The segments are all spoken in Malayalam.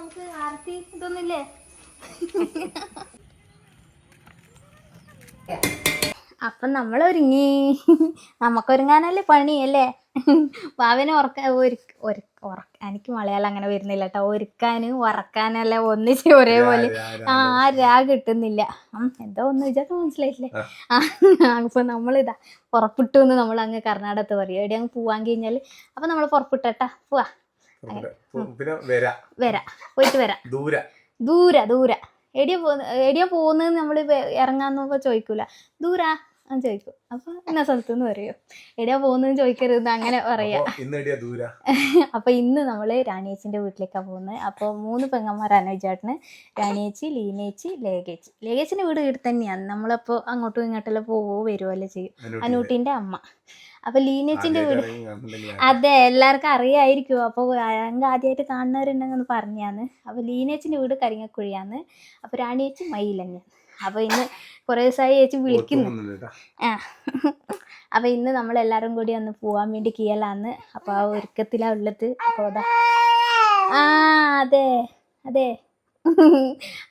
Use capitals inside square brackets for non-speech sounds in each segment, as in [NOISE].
നമുക്ക് ആർത്തി ഇതൊന്നുമില്ലേ? അപ്പൊ നമ്മൾ ഒരുങ്ങി നമുക്കൊരുങ്ങാനല്ലേ പണിയല്ലേ പാവനെ ഉറക്ക ഉറക്ക എനിക്ക് മലയാളം അങ്ങനെ വരുന്നില്ല കേട്ടോ. ഒരുക്കാനും ഉറക്കാനെല്ലാം ഒന്നിച്ച് ഒരേപോലെ. ആ ആ രാ കിട്ടുന്നില്ല. എന്തോ ഒന്ന് വിചാരിച്ചു മനസ്സിലായില്ലേ ആ. അപ്പൊ നമ്മളിതാ പുറപ്പെട്ടു എന്ന് നമ്മൾ അങ്ങ് കർണാടകത്ത് പറയും. എവിടെ അങ്ങ് പോവാൻ കഴിഞ്ഞാൽ അപ്പൊ നമ്മൾ പുറപ്പെട്ടട്ടാ പോവാ. പിന്നെ വരാ. വരാം. പോയിട്ട് വരാം. ദൂര. ദൂര ദൂര. എടിയാ പോകുന്ന എടിയാ പോകുന്നത് നമ്മൾ ഇറങ്ങാന്നൊക്കെ ചോദിക്കൂല. ദൂരാ. എന്ന് ചോദിക്കും. അപ്പൊ എന്നാ സ്ഥലത്ത് നിന്ന് പറയും. എടിയാ പോകുന്നത് ചോദിക്കരുത് അങ്ങനെ പറയാ. അപ്പൊ ഇന്ന് എടിയാ ദൂര. [LAUGHS] അപ്പൊ ഇന്ന് നമ്മൾ രാണിയേച്ചിന്റെ വീട്ടിലേക്കാ പോകുന്നത് അപ്പൊ മൂന്ന് പെങ്ങന്മാർ അനുജാട്ടിന്. രാണിയേച്ചി ലീനേച്ചി ലേഖേച്ചി ലേഖേച്ചിന്റെ വീട് ഇവിടെ തന്നെയാണ്. നമ്മളപ്പോ അങ്ങോട്ടും ഇങ്ങോട്ടെല്ലാം പോവോ അല്ലേ ചെയ്യും. അനൂട്ടിന്റെ. അമ്മ. അപ്പൊ ലീനേച്ചിന്റെ വീട് അതെ എല്ലാവർക്കും അറിയായിരിക്കും. അപ്പോൾ അങ്ങ് ആദ്യമായിട്ട് കാണുന്നവരുണ്ടെങ്കിൽ ഒന്ന് പറഞ്ഞാന്ന്. അപ്പൊ ലീനേച്ചിന്റെ വീട് കരിങ്ങക്കുഴിയാന്ന്. അപ്പൊ രാണിയേച്ചി മയിലന്നെ അപ്പോൾ ഇന്ന് കുറേ ദിവസമായി ചേച്ചി വിളിക്കുന്നു. ആ. അപ്പോൾ ഇന്ന് എല്ലാരും കൂടി ഒന്ന് പോവാൻ വേണ്ടി കീയലാന്ന് അപ്പൊ ആ ഒരുക്കത്തിലാ ഉള്ളത്. അപ്പൊ അതാ ആ അതെ അതെ.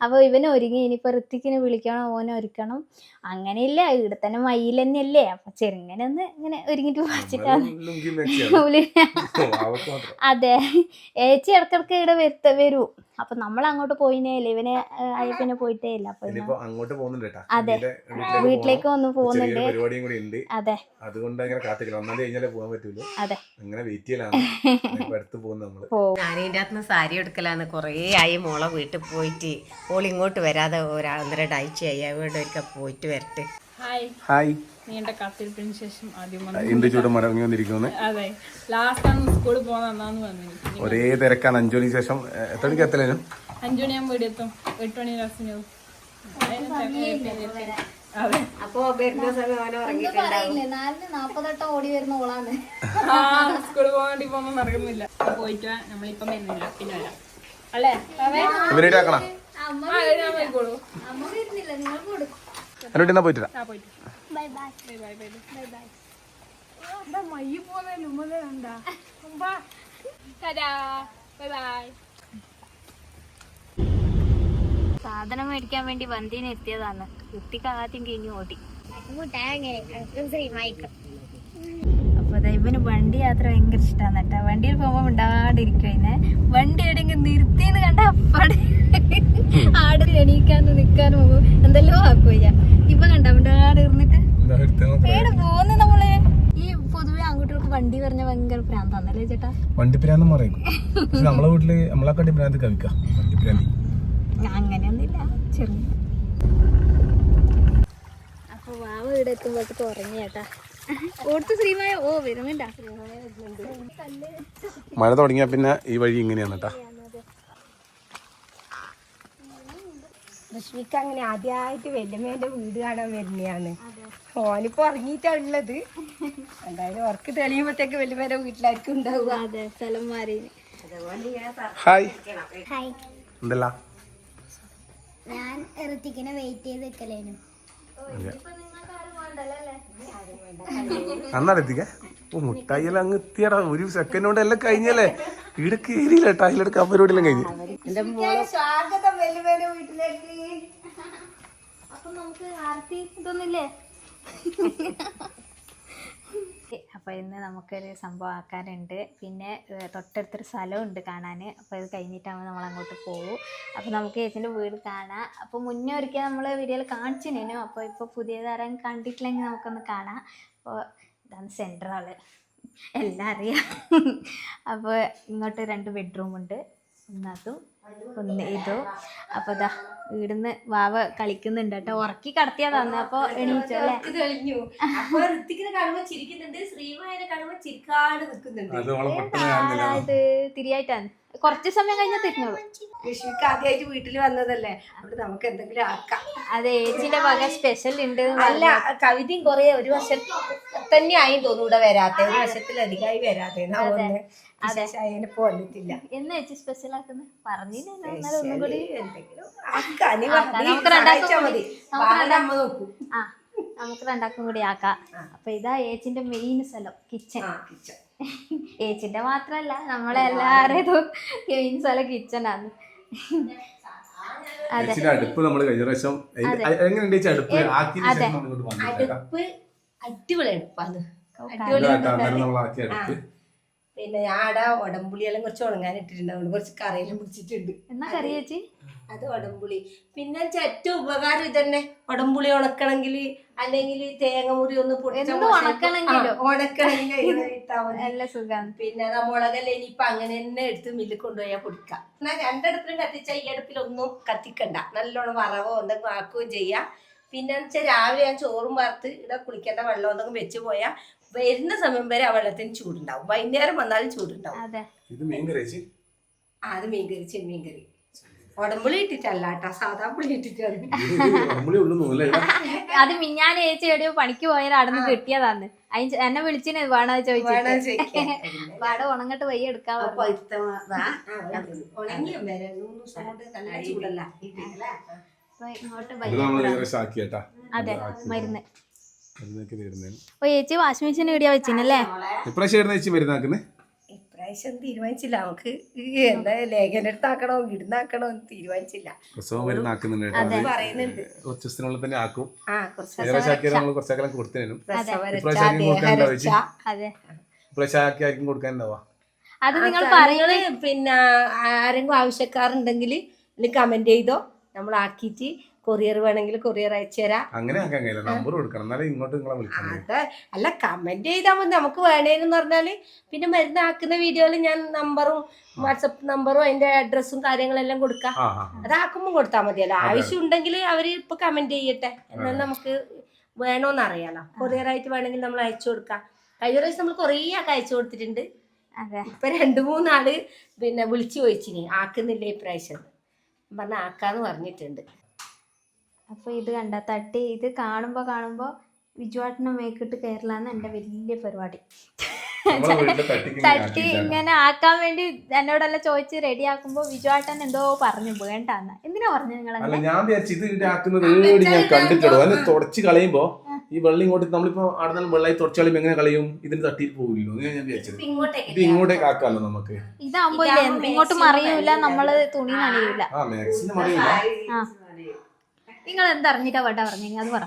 അപ്പൊ ഇവനെ ഒരുങ്ങി ഇനിയിപ്പോ ഋത്തിക്കിനെ വിളിക്കണം ഓനെ ഒരുക്കണം. അങ്ങനെയില്ല ഇവിടെ തന്നെ മയിൽ തന്നെയല്ലേ അപ്പൊ ചെറുങ്ങനെ ഒന്ന് ഇങ്ങനെ ഒരുങ്ങിട്ട് വാച്ചിട്ടാണ് അതെ. ഏച്ചി ഇടക്കിടക്ക് ഇവിടെ വരുത്ത വരൂ. അപ്പൊ നമ്മൾ അങ്ങോട്ട് പോയിനേ ഇല്ല ഇവനെ അയ്യപ്പനെ പോയിട്ടേ ഇല്ല. അപ്പൊ അങ്ങോട്ട് പോകുന്നുണ്ട് ട്ടാ അതെ. വീട്ടിലേക്ക്. ഒന്ന് പോകുന്നുണ്ട്. പരിപാടിയും കൂടി ഉണ്ട്. അതെ. അതുകൊണ്ട് അങ്ങനെ കാത്തിക്കണം ഒന്നാം കഴിഞ്ഞാലേ പോകാൻ പറ്റൂല അതെ. അങ്ങനെ വെയിറ്റ് ചെയ്യലാണ്. ഇപ്പൊ അടുത്ത് പോകുന്നു നമ്മൾ. പോവും ഞാനിതിന്റെ അകത്ത് സാരി എടുക്കലാന്ന് കുറേ ആയി മോളെ വീട്ടിൽ പോയിട്ട്. ഓൾ ഇങ്ങോട്ട് വരാതെ ഒരാ ഒന്നര ആഴ്ചയായി അവിടെ ഒരിക്കൽ പോയിട്ട് വരട്ടെ. ഹായ് ഹായ് നീണ്ട കാത്തിരിപ്പിന് ശേഷം ആദ്യം ചൂട് മടങ്ങി വന്നിരിക്കുന്നു അതെ. ലാസ്റ്റ് ആണ് സ്കൂളിൽ വന്നത് ഒരേ തിരക്കാണ്. അഞ്ചു മണിക്ക് ശേഷം എത്ര മണിക്ക് എത്തലേനും അഞ്ചു മണിയാകുമ്പോൾ ഇവിടെ എത്തും. എട്ട് മണി ലാസ്റ്റിന് അതെ. അപ്പോൾ വരുന്ന സമയം അവനെ ഉറങ്ങിയിട്ടുണ്ടാവും നാലിന് നാപ്പതെട്ടോ ഓടി വരുന്ന ഓളാണ്. ആ സ്കൂളിൽ പോകാൻ വേണ്ടി പോയിട്ട് വാ, നമ്മളിപ്പം വരുന്നില്ല. പിന്നെ വരാം. അല്ലേ? അവേ ഇവനേറ്റ് bye bye bye bye bye bye bye എന്താ? മയ്യ ബൈ ബൈ സാധനം മേടിക്കാൻ വേണ്ടി വന്തിന് എത്തിയതാണ്. കുട്ടിക്ക് ആദ്യം കഴിഞ്ഞു ഓടി. അപ്പൊ ഇവന് വണ്ടി യാത്ര ഭയങ്കര ഇഷ്ടമാണ് കേട്ടോ. വണ്ടിയിൽ പോകുമ്പോ ഉണ്ടാടിരിക്കും അതിനെ വണ്ടി എവിടെയെങ്കിലും നിർത്തിന്ന് കണ്ട അപ്പാട് ആടിൽ എണീക്കാനും നിക്കാനും പോകും എന്തെല്ലോ ആക്കുക ഇപ്പൊ കണ്ട മിണ്ടാണ്ട് ഈ പൊതുവെ ആൺകുട്ടികൾക്ക് വണ്ടി പറഞ്ഞ ഭയങ്കര ചേട്ടാ? പറയും നമ്മളെ വീട്ടിൽ നമ്മളെക്കാട്ടി ഭ്രാന്ത് കവിക്കാം വണ്ടിപ്പിരാന്തി അങ്ങനെയൊന്നുമില്ല ചെറിയ അപ്പൊ വാവ ഇവിടെ എത്തുമ്പോഴത്തേക്ക് ഉറങ്ങി ചേട്ടാ. ഓടുത്ത് ശ്രീമായ? ഓ വരുന്നുണ്ടാ. മഴ തുടങ്ങിയ പിന്നെ ഈ വഴി ഇങ്ങനെയാണ് കേട്ടാ രശ്മിക്ക് അങ്ങനെ ആദ്യമായിട്ട് വല്യമ്മേന്റെ വീട് കാണാൻ വരുന്നതാണ്. ഓനിപ്പോ ഇറങ്ങിയിട്ടുള്ളത് എന്തായാലും ഉറക്ക് തെളിയുമ്പോഴത്തേക്ക് വല്യമ്മേന്റെ വീട്ടിലായിരിക്കും ഉണ്ടാവുക. അതെ സ്ഥലം മാറി ഹായ്. ഹായ്. എന്തല്ല? ഞാൻ ഋത്തിക്കിനെ വെയിറ്റ് ചെയ്ത് നിൽക്കലേനു അന്നാടെത്തിക്ക ഓ മുട്ടായിയെല്ലാം അങ്ങ് എത്തിയടാ. ഒരു സെക്കൻഡ് കൊണ്ട് എല്ലാം കഴിഞ്ഞല്ലേ? ഇവിടെ കയറിയില്ല കേട്ടോ അതിലെടുക്കാൻ പരിപാടിയെല്ലാം കഴിഞ്ഞു. സ്വാഗതം വീട്ടിലേക്ക്. അപ്പൊ നമുക്ക് ആർത്തി ഇതൊന്നില്ലേ അപ്പോൾ ഇന്ന് നമുക്കൊരു സംഭവം ആക്കാനുണ്ട്. പിന്നെ തൊട്ടടുത്തൊരു സ്ഥലമുണ്ട് കാണാൻ അപ്പോൾ ഇത് കഴിഞ്ഞിട്ടാകുമ്പോൾ നമ്മൾ അങ്ങോട്ട് പോകും അപ്പോൾ നമുക്ക് ചേച്ചിന്റെ വീട് കാണാം. അപ്പോൾ മുന്നേ ഒരിക്കൽ നമ്മൾ വീഡിയോയിൽ കാണിച്ചിനു അപ്പോൾ ഇപ്പോൾ പുതിയ തരം കണ്ടിട്ടില്ലെങ്കിൽ നമുക്കൊന്ന് കാണാം. അപ്പോൾ ഇതാണ് സെന്റർ ഹാൾ. എല്ലാം അറിയാം. അപ്പോൾ ഇങ്ങോട്ട് രണ്ട് ബെഡ്റൂം ഉണ്ട്. ഒന്നതും ഒന്ന് ഇതും. അപ്പോൾ ഇതാ ഇവിടുന്ന് വാവ കളിക്കുന്നുണ്ട് കേട്ടോ. ഉറക്കി എണീച്ചു അല്ലേ? തെളിഞ്ഞു അപ്പൊ ആരായത് തിരിയായിട്ടാണ്. കുറച്ച് സമയം കഴിഞ്ഞാൽ തിരിഞ്ഞോളൂ വിഷുക്ക് ആദ്യമായിട്ട് വീട്ടിൽ വന്നതല്ലേ? അവിടെ നമുക്ക് എന്തെങ്കിലും ആക്കാം. അതെ ഏച്ചിന്റെ വക സ്പെഷ്യൽ ഉണ്ട് അല്ല കവിതയും കൊറേ ഒരു വർഷം തന്നെ ആയി തോന്നുന്നു ഇവിടെ വരാത്തെ. ഒരു വർഷത്തിലധികമായി വരാതെ വന്നിട്ടില്ല. എന്ന് ചേച്ചി സ്പെഷ്യൽ ആക്കുന്നത് പറഞ്ഞില്ല ഒന്നും കൂടി? നമുക്ക് രണ്ടാക്കും കൂടി. ആക്കാം. അപ്പൊ ഇതാ ഏച്ചിന്റെ മെയിൻ സ്ഥലം കിച്ചൺ ആ, ഏച്ചിന്റെ മാത്രല്ല നമ്മളെ കിച്ചണാന്ന് കിച്ചണാണ് അടുപ്പ് നമ്മൾ കഴിഞ്ഞ പ്രാവശ്യം എങ്ങനെയുണ്ട് ചേച്ചി അടുപ്പ്? അടുപ്പ് അടിപൊളി അടുപ്പാണ് പിന്നെ ഞാൻ ആടെ ഉടമ്പുളിയെല്ലാം കുറച്ച് ഉണങ്ങാൻ ഇട്ടിട്ടുണ്ട് അതുകൊണ്ട് കുറച്ച് കറിയെല്ലാം പിടിച്ചിട്ടുണ്ട് എന്നാ കറി ചേച്ചി അത് ഉടമ്പുളി പിന്നെ ഏറ്റവും ഉപകാരം ഇതന്നെ. ഉടമ്പുളി ഉണക്കണമെങ്കിൽ അല്ലെങ്കിൽ തേങ്ങ മുറി ഒന്ന് ഉണക്കണമെങ്കിൽ പിന്നെ ആ മുളകല്ലേ ഇനിയിപ്പൊ അങ്ങനെ തന്നെ എടുത്ത് മില്ലിൽ കൊണ്ടുപോയാൽ പൊടിക്കാം. എന്നാ രണ്ടിടത്തിലും കത്തിച്ച ഈ അടുപ്പിലൊന്നും കത്തിക്കണ്ട. നല്ലോണം വറവോ എന്തെങ്കിലും ആക്കുകയും ചെയ്യാം. പിന്നെ വെച്ചാൽ രാവിലെ ഞാൻ ചോറും വറുത്ത് ഇവിടെ കുളിക്കേണ്ട വെള്ളം എന്തെങ്കിലും വെച്ച് പോയാൽ വരുന്ന സമയം വരെ ആ വെള്ളത്തിന് ചൂടുണ്ടാവും. വൈകുന്നേരം വന്നാലും ചൂടുണ്ടാവും. അതെ. ഇത് മീൻ കറി ചേച്ചി? ആ, അത് മീൻകറി ചെമ്മീൻ കറി ഉടമ്പുളി ഇട്ടിട്ടല്ല കേട്ടോ സാധാ പുളി ഇട്ടിട്ടാണ്. അത് മിഞ്ഞാൻ ചേച്ചി എവിടെയോ പണിക്ക് പോയാൽ അവിടെ നിന്ന് കിട്ടിയതാന്ന്. അതിന് എന്നെ വിളിച്ചിന് വേണോ ചോദിക്കാൻ. വാട ഉണങ്ങട്ട് വയ്യ എടുക്കാൻ അതെ മരുന്ന്. ഓ ചേച്ചി വാഷിംഗ് മെഷീൻ ഇടിയാ വെച്ചിനല്ലേ? ഇപ്രാവശ്യം ചേച്ചി മരുന്നാക്കുന്നത് ഇപ്രാവശ്യം തീരുമാനിച്ചില്ല. നമുക്ക് എന്താ ലേഖന്റെ അടുത്താക്കണോ ഇടുന്നാക്കണോ എന്ന് തീരുമാനിച്ചില്ല. പ്രസവം കുറച്ച് ദിവസത്തിനുള്ളിൽ തന്നെ ആക്കും. നമ്മൾ കുറച്ചേക്കാളും കൊടുത്തേനും ആർക്കും കൊടുക്കാനുണ്ടാവാ അത് നിങ്ങൾ പറയണ പിന്നെ ആരെങ്കിലും ആവശ്യക്കാരുണ്ടെങ്കിൽ കമന്റ് ചെയ്തോ. നമ്മൾ ആക്കിയിട്ട് കൊറിയർ വേണമെങ്കിൽ കൊറിയർ അയച്ചു തരാം. അങ്ങനെ നമ്പർ കൊടുക്കണം. എന്നാലേ ഇങ്ങോട്ട് നിങ്ങളെ വിളിക്കാൻ കഴിയൂ. അല്ല കമന്റ് ചെയ്താൽ മതി. നമുക്ക് വേണേന്ന് പറഞ്ഞാൽ പിന്നെ മരുന്ന് ആക്കുന്ന വീഡിയോയിൽ ഞാൻ നമ്പറും വാട്സപ്പ് നമ്പറും അതിന്റെ അഡ്രസ്സും കാര്യങ്ങളെല്ലാം കൊടുക്കാം. അതാക്കുമ്പോൾ കൊടുത്താൽ മതിയല്ലോ. ആവശ്യം ഉണ്ടെങ്കിൽ അവർ ഇപ്പൊ കമന്റ് ചെയ്യട്ടെ. എന്നാൽ നമുക്ക് വേണോന്ന് അറിയാലോ. കൊറിയർ ആയിട്ട് വേണമെങ്കിൽ നമ്മൾ അയച്ചു കൊടുക്കാം. കഴിഞ്ഞ പ്രാവശ്യം നമ്മൾ കുറേ ഒക്കെ അയച്ചു കൊടുത്തിട്ടുണ്ട്. അതെ. ഇപ്പൊ രണ്ടു മൂന്നാൾ പിന്നെ വിളിച്ചു ചോദിച്ചിനി. ആക്കുന്നില്ല ഇപ്രാവശ്യം പറഞ്ഞ ആക്കാന്ന് പറഞ്ഞിട്ടുണ്ട്. അപ്പൊ ഇത് കണ്ട തട്ടി ഇത് കാണുമ്പോൾ കാണുമ്പോൾ വിജുവാട്ടിനെ മേക്കിട്ട് കയറലാന്ന് എന്റെ വലിയ പരിപാടി. തട്ടി ഇങ്ങനെ ആക്കാൻ വേണ്ടി എന്നോടെല്ലാം ചോദിച്ച് റെഡി ആക്കുമ്പോ വിജുവാട്ടൻ എന്തോ പറഞ്ഞു വേണ്ടാന്ന്. എന്തിനാ പറഞ്ഞു നിങ്ങൾ അല്ല ഞാൻ വിചാരിച്ചു ഇത് ഞാൻ കണ്ടിട്ടുള്ളൂ അതിന് തുടച്ച് കളയുമ്പോ ഈ വെള്ളം ഇങ്ങോട്ട് നമ്മളിപ്പോ അവിടെ വെള്ളം വെള്ളമായി തുടച്ച് കളയുമ്പോ എങ്ങനെ കളയും? ഇതിന് തട്ടി പോകില്ലോ ഞാൻ വിചാരിച്ചത്. ഇത് ഇങ്ങോട്ടേക്ക് ആക്കാമല്ലോ നമുക്ക്. ഇതാകുമ്പോ ഇങ്ങോട്ട് മറിയൂല നമ്മൾ തുണി നനയൂല. ആ മാക്സിമം അറിയില്ല ആ. നിങ്ങൾ എന്തറിഞ്ഞിട്ടാ വേണ്ട പറഞ്ഞു അത് പറ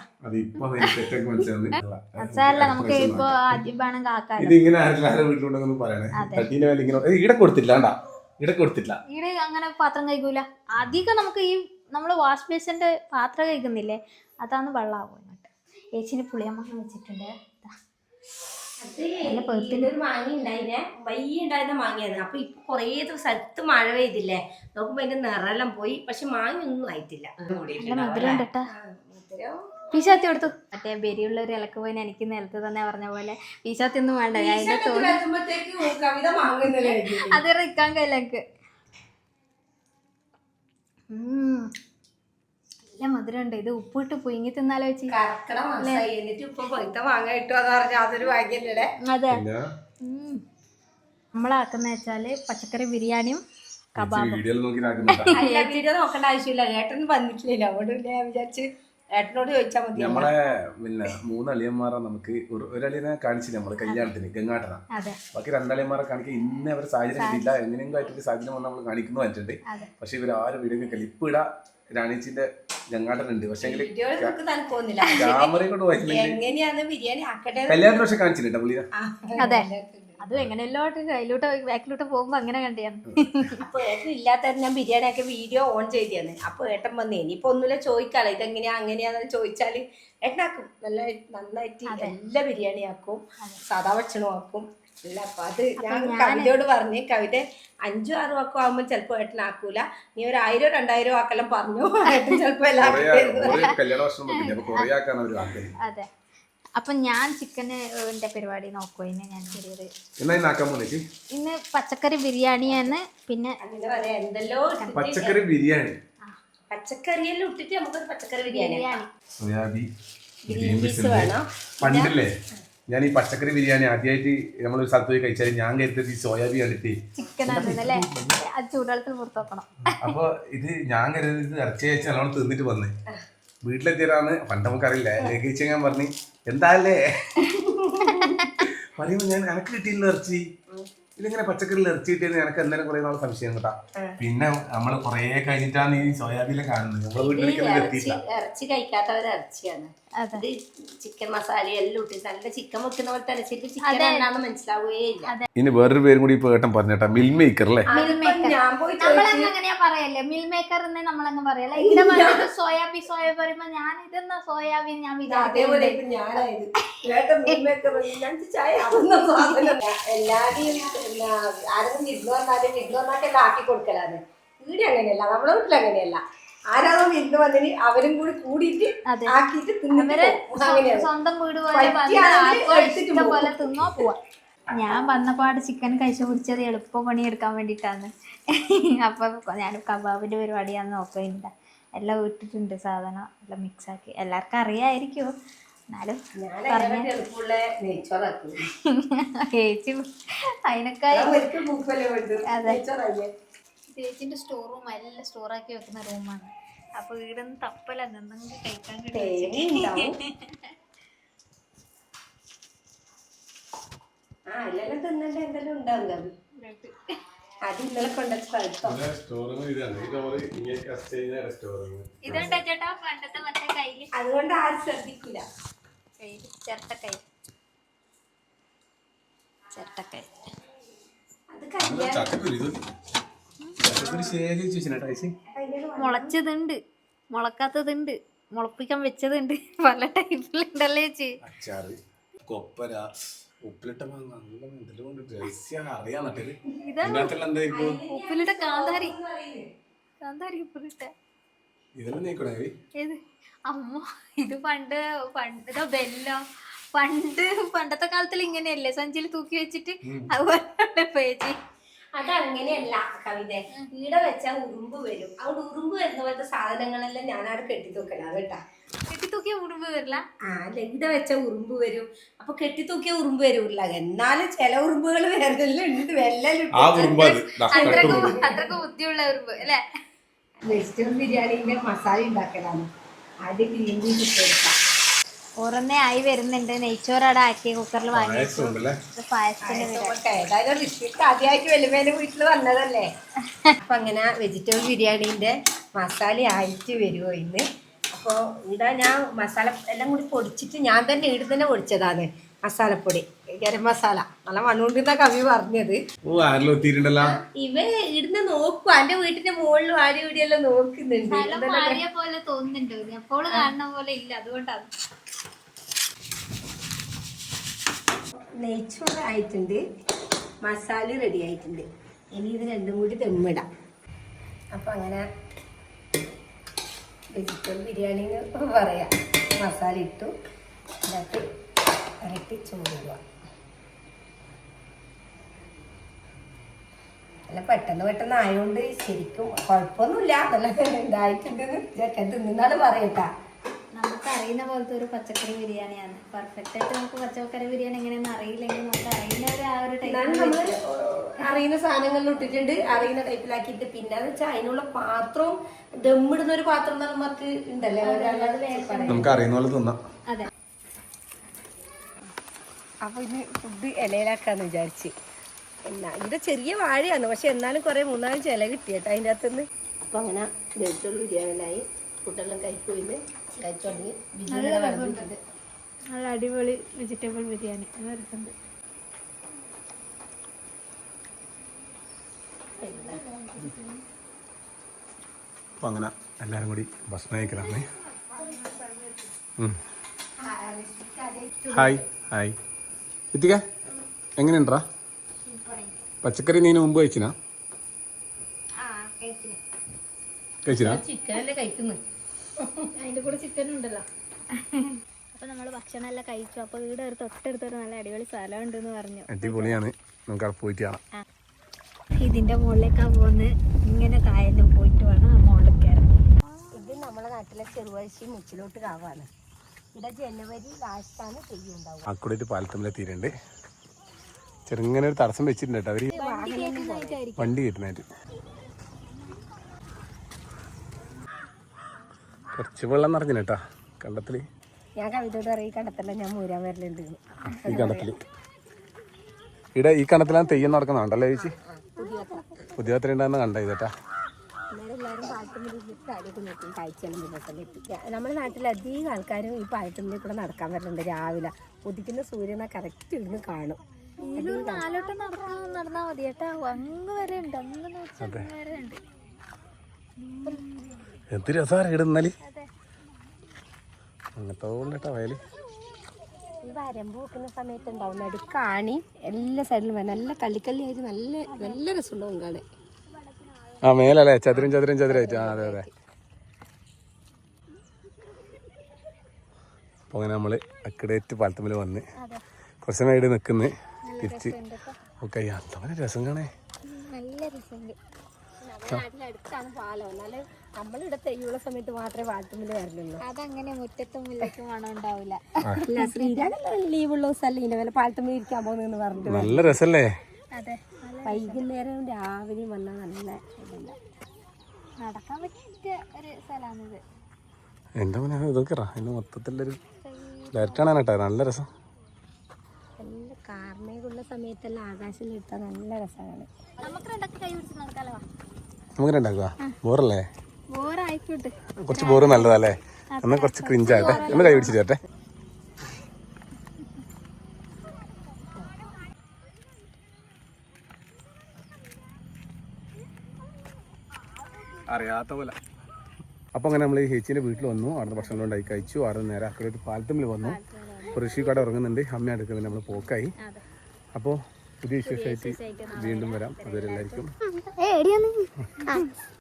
സാരല്ല [LAUGHS] നമുക്ക് ഇപ്പൊ ആദ്യം വേണമെങ്കിൽ ആക്കാലോ ഇത് ഇങ്ങനെ ആരെങ്കിലും ആരെ വീട്ടിലുണ്ടെന്ന് പറയണേ മേലെ ഇങ്ങനെ ഇവിടെ കൊടുത്തില്ല ഇവിടെ കൊടുത്തില്ല ഈടെ അങ്ങനെ പാത്രം കഴിക്കൂല. അധികം നമുക്ക് ഈ നമ്മൾ വാഷ് ബേസിന്റെ പാത്രം കഴിക്കുന്നില്ലേ? അതാണ് വെള്ളമാകും ഇങ്ങോട്ട്. ഏച്ചിന് പുളിയമ്മ വെച്ചിട്ടുണ്ട്. ഒരു മാങ്ങ ഉണ്ടായിനെ വയ്യ ഉണ്ടായിരുന്ന മാങ്ങയാണ് അപ്പൊ ഇപ്പൊ കൊറേ സ്ഥലത്ത് മഴ പെയ്തില്ലേ? നോക്കുമ്പോ അതിന്റെ നിറെല്ലാം പോയി. പക്ഷെ മാങ്ങ ഒന്നും ആയിട്ടില്ല. പീശാത്തി കൊടുത്തു. മറ്റേ ബെരിയുള്ള ഒരു ഇലക്ക് പോയി എനിക്ക് നിലത്ത് തന്നെ പറഞ്ഞ പോലെ. പീശാത്തി ഒന്നും വേണ്ട. ഞാൻ അതിന്റെ തോന്നി. അത് റിക്കാൻ കഴിയില്ല ഉം. നല്ല മധുരം ഉണ്ട് ഇത് ഉപ്പിട്ട് പുഴുങ്ങി തിന്നാലോ ചേച്ചി? എന്നിട്ട് പൈത്ത അതാ അതൊരു ഭാഗ്യല്ലേ. നമ്മളാക്കുന്ന വെച്ചാൽ പച്ചക്കറി ബിരിയാണിയും കബാബും. വീഡിയോ നോക്കേണ്ട ആവശ്യമില്ല. ഏട്ടൻ വന്നിട്ടില്ല ഞാൻ വിചാരിച്ച് ഏട്ടനോട് ചോദിച്ചാൽ മതി. നമ്മളെ പിന്നെ മൂന്ന് അളിയന്മാരെ നമുക്ക് ഒരു ഒരളിയനെ കാണിച്ചില്ല നമ്മൾ കല്യാണത്തിന് ഗംഗാട്ടന. അതെ. ബാക്കി രണ്ടളിയന്മാരെ കാണിക്കാൻ ഇന്ന അവർ സാഹചര്യം ഇല്ല എങ്ങനെയെങ്കിലും ആയിട്ടൊരു സാഹചര്യം വന്ന് നമ്മൾ കാണിക്കുന്നു. പക്ഷെ ഇവർ ആരും വീഡിയോ ഇടാ രാണീച്ചിന്റെ ഉണ്ട് പക്ഷെ ക്യാമറയും കൊണ്ട് കല്യാണത്തിന് പക്ഷെ കാണിച്ചില്ല പുള്ളിനെ അതെ. അതും എങ്ങനെയല്ലോട്ട് കയ്യിലോട്ട് ബാക്കിലോട്ട് പോകുമ്പോ അങ്ങനെ കണ്ടിയാണ്. അപ്പൊ ഏട്ടൻ ഇല്ലാത്ത ഞാൻ ബിരിയാണി ഒക്കെ വീഡിയോ ഓൺ ചെയ്തേന്ന്. അപ്പൊ ഏട്ടൻ വന്നു ഇനിയിപ്പൊ ഒന്നുമില്ല ചോദിക്കാലോ. ഇതെങ്ങനെയാ അങ്ങനെയാന്ന് ചോദിച്ചാൽ ഏട്ടനാക്കും. നല്ല നന്നായിട്ട് എല്ലാ ബിരിയാണി ആക്കും സാധാ ഭക്ഷണം ആക്കും അല്ല അപ്പൊ അത് ഞാൻ കവിതയോട് പറഞ്ഞു കവിത അഞ്ചോ ആറോ ആക്കും ആകുമ്പോൾ ചിലപ്പോ ഏട്ടനാക്കൂല നീ ഒരു ആയിരം രണ്ടായിരം ആക്കെല്ലാം പറഞ്ഞു. [LAUGHS] ഏട്ടൻ ചിലപ്പോ എല്ലാം അതെ. അപ്പൊ ഞാൻ ചിക്കന്റെ പരിപാടി നോക്കുവോ. ഇന്ന് ഞാൻ ചെറിയൊരു എന്നാ ഇന്ന് പച്ചക്കറി ബിരിയാണിയാണ്. പിന്നെ എന്തല്ലോ പച്ചക്കറി ബിരിയാണി. പച്ചക്കറിയെല്ലാം ഇട്ടിട്ട് നമുക്കൊരു പച്ചക്കറി ബിരിയാണി ബിരിയാണി. സോയാബി ഗ്രീൻ പീസ് വേണം? പണ്ടില്ലേ? ഞാൻ ഈ പച്ചക്കറി ബിരിയാണി ആദ്യമായിട്ട് നമ്മളൊരു സ്ഥലത്ത് പോയി കഴിച്ചാൽ ഞാൻ കരുത്തത് ഈ സോയാബീൻ കണ്ടിട്ട്. അപ്പൊ ഇത് ഞാൻ കരുതി ഇത് ഇറച്ചി കഴിച്ച് നല്ലോണം തിന്നിട്ട് വന്ന്. വീട്ടിലെത്തിയതാണ് പണ്ട് നമുക്കറിയില്ല ലേഖിച്ച് ഞാൻ പറഞ്ഞു എന്താല്ലേ [LAUGHS] പറയുമ്പോ ഞാൻ എനക്ക് കിട്ടിയില്ല ഇറച്ചി. ഇതിങ്ങനെ പച്ചക്കറിയിൽ ഇറച്ചിട്ടേന്ന് കിട്ടിയത് എനിക്ക് എന്തായാലും കുറെ നാൾ സംശയം കേട്ടാ. പിന്നെ നമ്മൾ കുറെ കഴിഞ്ഞിട്ടാണ് ഈ സോയാബീനെ കാണുന്നത്. നമ്മളെ വീട്ടിലേക്ക് എത്തിയില്ല ഇറച്ചി കഴിക്കാത്തവർ ഇറച്ചിയാണ്. അതെ. ചിക്കൻ മസാല എല്ലാം ഇട്ട് നല്ല ചിക്കൻ വെക്കുന്ന പോലെ തന്നെ ശരിക്കും ചിക്കൻ എന്നാന്ന് മനസ്സിലാവുകയേ ഇല്ല. ഇനി വേറൊരു പേരും കൂടി ഇപ്പൊ ഏട്ടൻ പറഞ്ഞേട്ടാ മിൽ മേക്കർ അല്ലേ? അതിപ്പോ ഞാൻ പോയി നമ്മളങ്ങ് അങ്ങനെയാ പറയല്ലേ? മിൽ മേക്കർ എന്ന് നമ്മളങ്ങ് പറയല്ലേ ഇവിടെ വന്നിട്ട് സോയാബീൻ സോയാബീൻ പറയുമ്പോ ഞാൻ ഇതെന്നാ സോയാബീൻ ഞാൻ അതേപോലെ ഞാനായത് ഏട്ടൻ മുമ്പൊക്കെ പറഞ്ഞു, ഞാൻ ചായ [LAUGHS] എല്ലാരെയും പിന്നെ ആരെങ്കിലും വിരുന്ന് വന്നാലും വിരുന്ന് വന്നാൽ ആക്കി കൊടുക്കലാണ് വീട് അങ്ങനെയല്ല നമ്മളെ വീട്ടിൽ അങ്ങനെയല്ല. ആരാണോ വിരുന്ന് വന്നതിന് അവരും കൂടി കൂടിയിട്ട്. ആക്കിയിട്ട് സ്വന്തം വീട് പോലെ തിന്നോ പോവാ. ഞാൻ വന്നപാട് ചിക്കൻ കഴിച്ചു പിടിച്ചത് എളുപ്പ പണിയെടുക്കാൻ വേണ്ടിയിട്ടാണ് അപ്പൊ ഞാൻ കബാബിന്റെ പരിപാടിയാന്ന് നോക്കുന്നില്ല എല്ലാം ഇട്ടിട്ടുണ്ട് സാധനം എല്ലാം മിക്സ് ആക്കി. എല്ലാവർക്കും അറിയായിരിക്കും എന്നാലും ചേച്ചി അതിനൊക്കെ അതെ. ചേച്ചിന്റെ സ്റ്റോർ റൂം എല്ലാം സ്റ്റോറാക്കി വെക്കുന്ന റൂമാണ് അപ്പൊ ഇവിടുന്ന് തപ്പല നിന്നെങ്കിൽ കഴിക്കാൻ അതുകൊണ്ട് ആരും ശ്രദ്ധിക്കില്ല കയ്യിൽ. ചിരട്ടക്കൈ ചിരട്ടക്കൈ മുളച്ചതുണ്ട്. മുളക്കാത്തതുണ്ട്. മുളപ്പിക്കാൻ വെച്ചതുണ്ട്. പല ടൈപ്പിലുണ്ടല്ലേ ചേച്ചി. അച്ചാറ് കൊപ്പര ഉപ്പിലിട്ട മാങ്ങ നല്ല എന്തെല്ലാം കൊണ്ട് രഹസ്യം അറിയാൻ ഉപ്പിലിട്ട കാന്താരി. കാന്താരി ഉപ്പിലിട്ട. ഇതെല്ലാം നീക്കണേ ഏത്? അമ്മ ഇത് പണ്ട് പണ്ട് ബെല്ലോ. പണ്ട് പണ്ടത്തെ കാലത്തിൽ ഇങ്ങനെയല്ലേ? സഞ്ചിയിൽ തൂക്കി വെച്ചിട്ട് അതുപോലെ പേജി. അതങ്ങനെയല്ല കവിത. ഈടെ വെച്ചാൽ ഉറുമ്പ് വരും. അവിടെ ഉറുമ്പ് വരുന്ന പോലത്തെ സാധനങ്ങളെല്ലാം ഞാനവിടെ കെട്ടിത്തൂക്കലാണ് കേട്ടാ കെട്ടി. തൂക്കിയ ഉറുമ്പ് വരില്ല? ആ അല്ല ലഗിത വെച്ച ഉറുമ്പ് വരും. അപ്പൊ കെട്ടിത്തൂക്കിയ ഉറുമ്പ് വരൂല്ല. എന്നാലും ചില ഉറുമ്പുകൾ വേറെല്ലാം ഉണ്ട് വെല്ലം ആ ഉറുമ്പ് അത്. അത്രയ്ക്ക് കട്ടുറുമ്പ്. അത്രയ്ക്ക് ബുദ്ധിയുള്ള ഉറുമ്പ് അല്ലേ? വെജിറ്റബിൾ ബിരിയാണിന്റെ മസാല ഉണ്ടാക്കലാണ്. ആദ്യം ഗ്രീൻ പീസ് ഇട്ടെടുക്കാം ആയി വരുന്നുണ്ട്. നെയ്ച്ചോറവിടെ ആക്കിയ കുക്കറിൽ വാങ്ങി പായസം ഉണ്ടല്ലേ? ഇത് പായസത്തിന്റെ പേര് ആയിക്കോട്ടെ. ഏതായാലും ഋഷിക്ക് ആദ്യമായിട്ട് വലുമേന്റെ വീട്ടിൽ വന്നതല്ലേ? അപ്പൊ അങ്ങനെ വെജിറ്റബിൾ ബിരിയാണിന്റെ മസാല ആയിട്ട് വരുമോ ഇന്ന്? അപ്പോൾ ഇതാ ഞാൻ മസാല എല്ലാം കൂടി പൊടിച്ചിട്ട് ഞാൻ തന്നെ ഇവിടെ തന്നെ പൊടിച്ചതാണ് മസാലപ്പൊടി. ഗരം മസാല. നല്ല മണ്ണുണ്ടിന്ന കവി പറഞ്ഞത്. ഓ ആരെല്ലാം എത്തിയിട്ടുണ്ടല്ലോ? ഇവ ഇടുന്ന് നോക്കും. എന്റെ വീട്ടിന്റെ മുകളിലും ആടി ഇവിടെയെല്ലാം നോക്കുന്നുണ്ട്. പോലെ തോന്നുന്നുണ്ട്. അപ്പോൾ കാണുന്ന പോലെ ഇല്ല. അതുകൊണ്ടാണ് നെയ്ച്ചോറ് ആയിട്ടുണ്ട് മസാല റെഡി ആയിട്ടുണ്ട്. ഇനി ഇത് രണ്ടും കൂടി ദമ്മിടാം അപ്പം അങ്ങനെ വെജിറ്റബിൾ ബിരിയാണി എന്ന് പറയാം. മസാല ഇട്ടു. അതിനകത്ത് ഇരട്ടി ചോറിടുക അല്ല പെട്ടെന്ന് പെട്ടെന്ന് ആയതുകൊണ്ട് ശരിക്കും കുഴപ്പമൊന്നുമില്ല നല്ല ഇതായിട്ടുണ്ടെന്ന് ചേട്ടൻ തിന്നാണ് പറയട്ടാ. നമുക്ക് അറിയുന്ന പോലത്തെ ഒരു പച്ചക്കറി ബിരിയാണിയാണ്. പെർഫെക്റ്റ് ആയിട്ട് നമുക്ക് പച്ചക്കറി ബിരിയാണി എങ്ങനെയാണെന്ന് അറിയില്ലെങ്കിൽ നമുക്ക് അറിയുന്ന ഒരു ആ ഒരു നമ്മൾ ടൈപ്പ് അറിയുന്ന സാധനങ്ങളിൽ ഇട്ടിട്ടുണ്ട്. അറിയുന്ന ടൈപ്പിലാക്കിയിട്ട് പിന്നെ എന്ന് വെച്ചാൽ അതിനുള്ള പാത്രവും ദമ്മിടുന്ന ഒരു പാത്രം നമുക്ക് ഉണ്ടല്ലേ? നമുക്ക് അറിയുന്ന പോലെ തിന്നാം. അതെ. അപ്പൊ ഇന്ന് ഫുഡ് ഇലയിലാക്കാന്ന് വിചാരിച്ച്. എന്നാ ഇത് ചെറിയ വാഴയാണ്. പക്ഷെ എന്നാലും കുറെ മൂന്നാൽ ചില കിട്ടിയട്ടോ അതിന്റെ അകത്തുനിന്ന്. അപ്പൊ അങ്ങനെ വെജിറ്റബിൾ ബിരിയാണിയിലായി കുട്ടികളും കഴിപ്പോയിന്ന് കഴിച്ചു തുടങ്ങി ബിരിയാണി വിളമ്പിയിട്ടുണ്ട്. നല്ല അടിപൊളി വെജിറ്റബിൾ ബിരിയാണി. അതെടുക്കുന്നുണ്ട് അപ്പൊ അങ്ങനെ എല്ലാരും കൂടി ഭക്ഷണം കഴിക്കലാണേ. ഉം. Hi hi. എത്തിക്ക എങ്ങനെയുണ്ടാ? പച്ചക്കറി നീ മുമ്പ് കഴിച്ചിനാ? കഴിച്ചിനാ. അതിന്റെ കൂടെ ചിക്കൻ ഉണ്ടല്ലോ അപ്പൊ നമ്മൾ ഭക്ഷണം എല്ലാം കഴിച്ചു. അപ്പൊ വീട് ഒരു തൊട്ടടുത്ത് നല്ല അടിപൊളി സ്ഥലം ഉണ്ടെന്ന് പറഞ്ഞു. അടിപൊളിയാണ്. നമുക്ക് അവിടെ പോയിട്ട് കാണാം. ഇതിന്റെ മുകളിലേക്കാ പോകുന്നത് ഇങ്ങനെ താഴെ പോയിട്ട് വേണം ആ മുകളിൽ കയറാൻ. ഇത് നമ്മളെ നാട്ടിലെ ചെറുവഴിശി മുച്ചിലോട്ട് കാവാണ്. ഇവിടെ ജനുവരി ലാസ്റ്റാണ് പെയ്യുണ്ടാവുക. അക്കൂടെ പാലത്തമ്മിലെ തീരുണ്ട്. ചെറുങ്ങനെ ഒരു തടസ്സം വെച്ചിട്ടുണ്ട് കേട്ടോ. അവർ വണ്ടി കയറ്റുന്നതായിട്ട് കുറച്ച് വെള്ളം നിറഞ്ഞു കേട്ടാ കണ്ടത്തിൽ. ഞാൻ കവിതയോട് പറയും ഈ കണ്ടത്തല്ല ഞാൻ മൂരാൻ വരലുണ്ട്. ഈ കണ്ടത്തിൽ. ഇവിടെ ഈ കണ്ടത്തിലാണ് തെയ്യം നടക്കുന്നുണ്ടല്ലേ ചേച്ചി? പുതിയ ഉണ്ടാകുന്ന കണ്ട ഇതേട്ടാ നമ്മുടെ നാട്ടിൽ അധികം ആൾക്കാരും ഈ പാട്ടുമ്പിടി കൂടെ നടക്കാൻ വരുന്നുണ്ട് രാവിലെ. ഉദിക്കുന്ന സൂര്യനെ കറക്റ്റ് ഇരുന്ന് കാണും. ഇതിലൊരു നാലോട്ടം നടക്കാൻ നടന്നാ മതി കേട്ടാ. അങ്ങ് വരെ ഉണ്ട്. അങ്ങ് നോക്കിയാൽ വരെ ഉണ്ട്. എന്ത് രസമാണ് ഇടുന്നാൽ അങ്ങനത്തെ കൊണ്ടട്ടാ വയൽ ഈ വരമ്പ് വെക്കുന്ന സമയത്ത് ഉണ്ടാവും. നടുക്കാണി എല്ലാ സൈഡിലും വരും. നല്ല കള്ളിക്കള്ളി ആയിട്ട് നല്ല നല്ല രസമുണ്ടാവും കാണാൻ ആ മേലല്ലേ? ചതുരം ചതുരം ചതുരായിട്ട് ആ അതെ അതെ. അപ്പോൾ അങ്ങനെ നമ്മൾ അക്കടേറ്റ് പാലത്തുമ്മൽ വന്ന് കുറച്ച് നേരം ഇവിടെ നിൽന്ന് തിരിച്ച്. ഓക്കെ അത്ര രസം കാണേ നല്ല രസമുണ്ട്. നമ്മുടെ നാട്ടിലടുത്താണ് പാലം. എന്നാലും നമ്മളിവിടെ തെയ്യുള്ള സമയത്ത് മാത്രമേ പാട്ടുമ്പിൽ വരലുള്ളൂ. അതങ്ങനെ മുറ്റത്തും മുല്ലയ്ക്കും മണം ഉണ്ടാവില്ല അല്ല ശ്രീരാഗല്ല ലീവുള്ള ദിവസമല്ല ഇതിന്റെ വില പാട്ടുമ്പിൽ ഇരിക്കാൻ പോകുന്നെന്ന് പറഞ്ഞിട്ട് നല്ല രസല്ലേ? അതെ. വൈകുന്നേരം രാവിലെയും വന്നാൽ നല്ല നടക്കാൻ പറ്റിയ ഒരു സ്ഥലമാണിത് എന്താ ഇതൊക്കെ മൊത്തത്തിലൊരു ഡയറക്റ്റാണ് കേട്ടോ. നല്ല രസം. നല്ല കാർമേകുള്ള സമയത്തെല്ലാം എടുത്താൽ നല്ല രസമാണ്. നമുക്ക് രണ്ടൊക്കെ കൈ പിടിച്ച് നടക്കാലോ? നമുക്ക് രണ്ടാക്കുക ബോറല്ലേ? കുറച്ച് ബോറ് നല്ലതല്ലേ? എന്നാൽ കുറച്ച് ക്രിഞ്ചാകട്ടെ ഒന്ന് കൈ പിടിച്ചിട്ട് കേട്ടെ അറിയാത്ത പോലെ. അപ്പോൾ അങ്ങനെ നമ്മൾ ഈ ചേച്ചീന്റെ വീട്ടിൽ വന്നു. അവിടുന്ന് ഭക്ഷണം ഉണ്ടാക്കി കഴിച്ചു. അവിടെ നേരെ ഒരു പാലത്തുമ്പിൽ വന്നു. ഋഷി കട ഉറങ്ങുന്നുണ്ട്. അമ്മ എടുക്കുന്നുണ്ട് നമ്മൾ പോക്കായി. അപ്പോൾ പുതിയ വിശേഷമായിട്ട് വീണ്ടും വരാം. അതുവരെ എല്ലാവർക്കും.